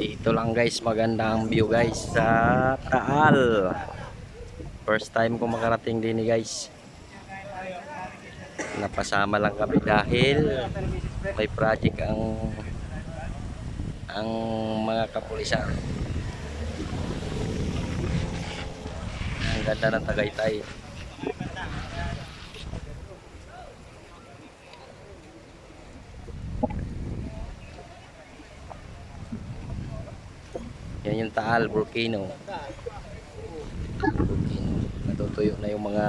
Dito lang guys, maganda ang view guys sa Taal. First time ko makarating din eh, guys. Napasama lang kami dahil may project ang ang mga kapulisan. Ang ganda ng Tagaytay. Yan yung Taal volcano. Volcano. Natutuyo na yung mga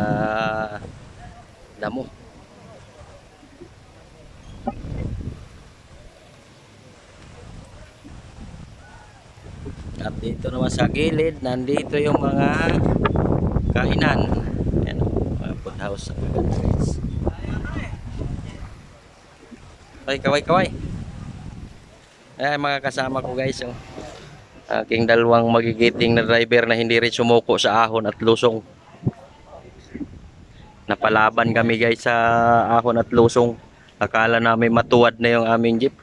damo. At dito naman sa gilid, nandito yung mga kainan. Yan, mga food house. Ang maganda, guys. Ay, kaway, kaway. Ay, mga kasama ko guys. Oh aking dalawang magigiting na driver na hindi rin sumuko sa ahon at lusong. Napalaban kami guys sa ahon at lusong. Akala namin matuwad na yung aming jeep.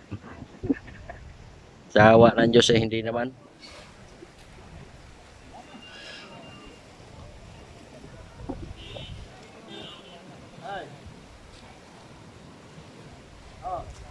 Sa awa ng Diyos eh hindi naman. Oh.